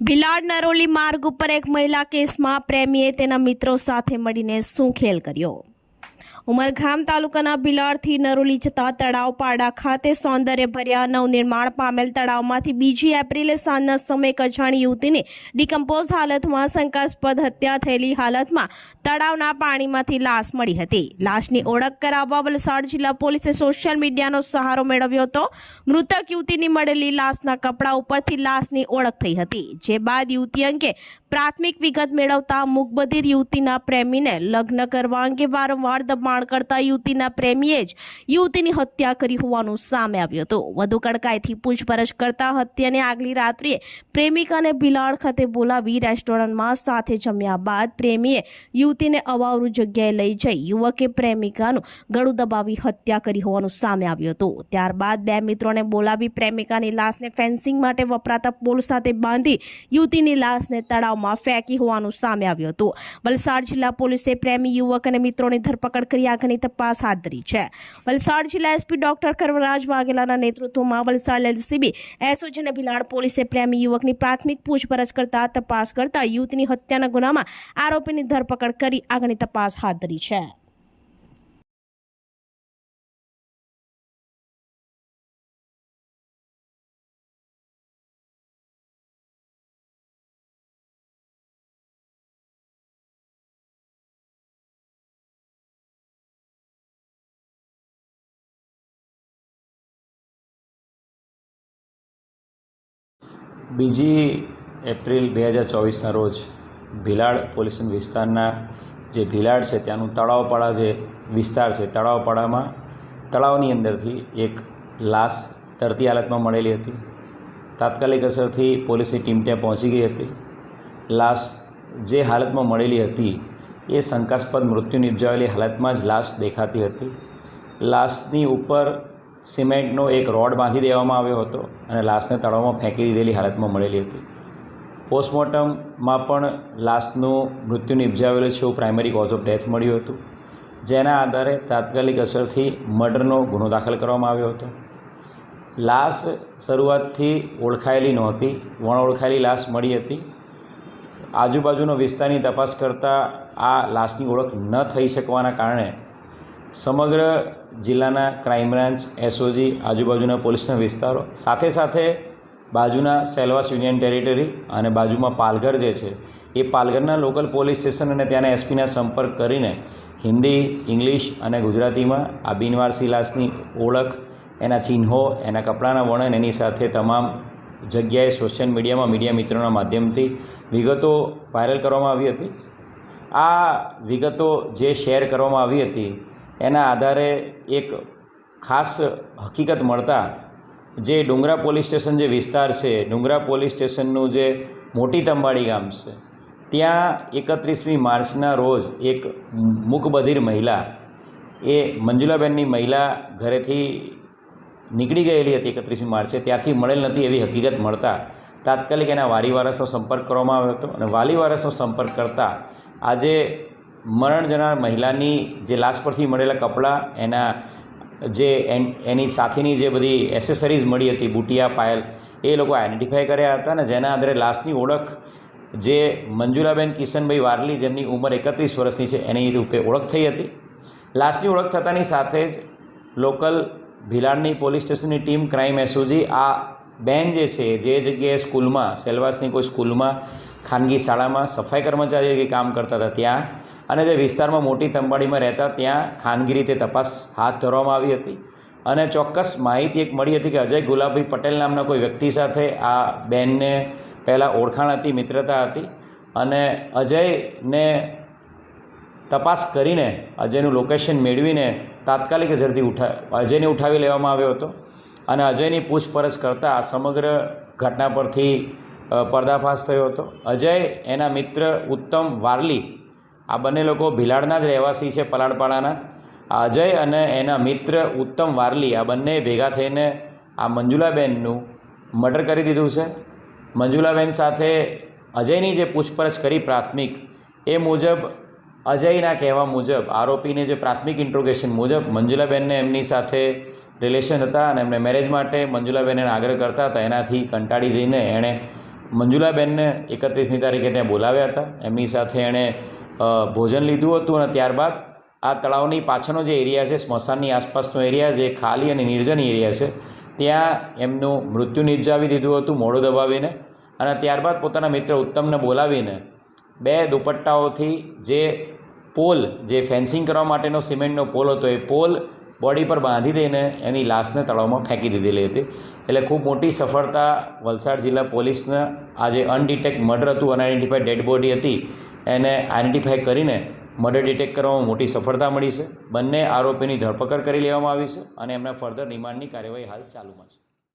ભિલાડ નરોલી માર્ગ ઉપર એક મહિલા કેસમાં પ્રેમીએ તેના મિત્રો સાથે મળીને શું ખેલ કર્યો? ઉમરગામ તાલુકાના ભિલાડથી નરોલી જતા તળાવ પાડા ખાતે સૌંદર્ય ભર્યા નવનિર્માણ પામેલ તળાવમાંથી બીજી એપ્રિલે સાંજના સમયે કજાણી યુવતીની ડિકમ્પોઝ હાલતમાં શંકાસ્પદ હત્યા થયેલી હાલતમાં તળાવના પાણીમાંથી લાશ મળી હતી. લાશની ઓળખ કરાવવા વલસાડ જિલ્લા પોલીસે સોશિયલ મીડિયાનો સહારો મેળવ્યો હતો. મૃતક યુવતીની મળેલી લાશના કપડા ઉપરથી લાશની ઓળખ થઈ હતી. જે બાદ યુવતી અંગે પ્રાથમિક વિગત મેળવતા મુકબધિર યુવતીના પ્રેમીને લગ્ન કરવા અંગે વારંવાર દબાણ કરતા યુવતીના પ્રેમીએ જ યુવતીની હત્યા કરી હોવાનું સામે આવ્યું હતું. વધુ કડકાઈથી પૂછપરછ કરતા હત્યાને આગલી રાત્રિએ પ્રેમિકાને ભિલાડ ખાતે બોલાવી રેસ્ટોરન્ટમાં સાથે જમ્યા બાદ પ્રેમીએ યુવતીને અવાવરૂ જગ્યાએ લઈ જઈ યુવકે પ્રેમિકાનું ગળું દબાવી હત્યા કરી હોવાનું સામે આવ્યું હતું. ત્યારબાદ બે મિત્રોને બોલાવી પ્રેમિકાની લાશને ફેન્સિંગ માટે વપરાતા પોલ સાથે બાંધી યુવતીની લાશને તળાવમાં ફેંકી હોવાનું સામે આવ્યું હતું. વલસાડ જિલ્લા પોલીસે પ્રેમી યુવક અને મિત્રોની ધરપકડ કરી આગળની તપાસ હાથ ધરી છે. વલસાડ જિલ્લા એસપી ડોક્ટર કરવરાજ વાઘેલાના નેતૃત્વમાં વલસાડ એલસીબી એસઓજી અને ભિલાડ પોલીસે પ્રેમી યુવકની પ્રાથમિક પૂછપરછ કરતા તપાસ કરતા યુવતીની હત્યાના ગુનામાં આરોપીની ધરપકડ કરી આગળની તપાસ હાથ ધરી છે. બીજી એપ્રિલ બે હજાર ચોવીસના રોજ ભિલાડ પોલીસ વિસ્તારના જે ભિલાડ છે, ત્યાંનું તળાવપાડા જે વિસ્તાર છે તળાવપાડામાં તળાવની અંદરથી એક લાશ તરતી હાલતમાં મળેલી હતી. તાત્કાલિક અસરથી પોલીસની ટીમ ત્યાં પહોંચી ગઈ હતી. લાશ જે હાલતમાં મળેલી હતી, એ શંકાસ્પદ મૃત્યુ નિપજાવેલી હાલતમાં જ લાશ દેખાતી હતી. લાશની ઉપર સિમેન્ટનો એક રોડ બાંધી દેવામાં આવ્યો હતો અને લાશને તળાવમાં ફેંકી દીધેલી હાલતમાં મળેલી હતી. પોસ્ટમોર્ટમમાં પણ લાશનું મૃત્યુ નિપજાવેલું છે એવું પ્રાઇમરી કોઝ ઓફ ડેથ મળ્યું હતું, જેના આધારે તાત્કાલિક અસરથી મર્ડરનો ગુનો દાખલ કરવામાં આવ્યો હતો. લાશ શરૂઆતથી ઓળખાયેલી નહોતી, વણ ઓળખાયેલી લાશ મળી હતી. આજુબાજુનો વિસ્તારની તપાસ કરતાં આ લાશની ઓળખ ન થઈ શકવાના કારણે સમગ્ર જિલ્લાના ક્રાઇમ બ્રાન્ચ એસઓજી આજુબાજુના પોલીસના વિસ્તારો, સાથે સાથે બાજુના સેલવાસ યુનિયન ટેરિટરી અને બાજુમાં પાલઘર જે છે, એ પાલઘરના લોકલ પોલીસ સ્ટેશન અને ત્યાંના એસપીના સંપર્ક કરીને હિન્દી, ઇંગ્લિશ અને ગુજરાતીમાં આ બિનવારસી લાશની ઓળખ, એના ચિહ્નો, એના કપડાના વર્ણન, એની સાથે તમામ જગ્યાએ સોશિયલ મીડિયામાં મીડિયા મિત્રોના માધ્યમથી વિગતો વાયરલ કરવામાં આવી હતી. આ વિગતો જે શેર કરવામાં આવી હતી એના આધારે એક ખાસ હકીકત મળતા જે ડુંગરા પોલીસ સ્ટેશન જે વિસ્તાર છે, ડુંગરા પોલીસ સ્ટેશનનું જે મોટી તંબાડી ગામ છે, ત્યાં એકત્રીસમી માર્ચના રોજ એક મૂકબધિર મહિલા એ મંજુલાબેનની મહિલા ઘરેથી નીકળી ગયેલી હતી એકત્રીસમી માર્ચે. ત્યારથી મળેલ નથી એવી હકીકત મળતા. તાત્કાલિક એના વારી વારસનો સંપર્ક કરવામાં આવ્યો હતો અને વાલી વારસનો સંપર્ક કરતાં આજે મરણ જનાર મહિલાની જે લાશ પરથી મળેલા કપડાં, એના જે એન સાથેની જે બધી એસેસરીઝ મળી હતી, બુટિયા, પાયલ, એ લોકો આઇડેન્ટિફાય કર્યા હતા ને જેના આધારે લાશની ઓળખ જે મંજુલાબેન કિશનભાઈ વારલી જેમની ઉંમર એકત્રીસ વર્ષની છે, એની રૂપે ઓળખ થઈ હતી. લાશની ઓળખ થતાની સાથે જ લોકલ ભિલાડની પોલીસ સ્ટેશનની ટીમ ક્રાઇમ એસઓજી, આ બેન જે છે, જે જગ્યાએ સ્કૂલમાં, સેલવાસની કોઈ સ્કૂલમાં, ખાનગી શાળામાં સફાઈ કર્મચારી તરીકે કામ કરતા હતા, ત્યાં અને જે વિસ્તારમાં મોટી તંબાડીમાં રહેતા, ત્યાં ખાનગી રીતે તપાસ હાથ ધરવામાં આવી હતી. અને ચોક્કસ માહિતી એક મળી હતી કે અજય ગુલાબભાઈ પટેલ નામના કોઈ વ્યક્તિ સાથે આ બેનને પહેલાં ઓળખાણ હતી, મિત્રતા હતી. અને અજયને તપાસ કરીને અજયનું લોકેશન મેળવીને તાત્કાલિક ઝડપી ઉઠા, અજયને ઉઠાવી લેવામાં આવ્યો હતો. અને અજયની પૂછપરછ કરતાં સમગ્ર ઘટના પરથી પર્દાફાશ થયો હતો. અજય એના મિત્ર ઉત્તમ વારલી આ બંને લોકો ભિલાડના જ રહેવાસી છે પલાડપાડાના અજય અને એના મિત્ર ઉત્તમ વારલી આ બંને ભેગા થઈને આ મંજુલાબેનનું મર્ડર કરી દીધું છે. મંજુલાબેન સાથે અજયની જે પૂછપરછ કરી પ્રાથમિક, એ મુજબ, અજયના કહેવા મુજબ, આરોપીને જે પ્રાથમિક ઇન્ટ્રોગેશન મુજબ મંજુલાબેનને એમની સાથે રિલેશન હતા અને એમને મેરેજ માટે મંજુલાબેન એને આગ્રહ કરતા હતા. એનાથી કંટાળી જઈને એણે મંજુલાબેનને એકત્રીસમી તારીખે ત્યાં બોલાવ્યા હતા. એમની સાથે એણે ભોજન લીધું હતું અને ત્યારબાદ આ તળાવની પાછળનો જે એરિયા છે, સ્મશાનની આસપાસનો એરિયા જે ખાલી અને નિર્જન એરિયા છે, ત્યાં એમનું મૃત્યુ નિપજાવી દીધું હતું મોડો દબાવીને અને ત્યારબાદ પોતાના મિત્ર ઉત્તમને બોલાવીને બે દુપટ્ટાઓથી જે પોલ, જે ફેન્સિંગ કરવા માટેનો સિમેન્ટનો પોલ હતો, એ પોલ બોડી પર બાંધી દઈને એની લાશને તળાવમાં ફેંકી દીધેલી હતી. એટલે ખૂબ મોટી સફળતા વલસાડ જિલ્લા પોલીસને આ જે અનડિટેક્ટ મર્ડર હતું અનઆઇડેન્ટિફાઈડ ડેડ બોડી હતી. એને આઇડેન્ટિફાઈ કરીને મર્ડર ડિટેક્ટ કરવામાં મોટી સફળતા મળી છે. બંને આરોપીની ધરપકડ કરી લેવામાં આવી છે અને એમના ફર્ધર રિમાન્ડની કાર્યવાહી હાલ ચાલુમાં છે.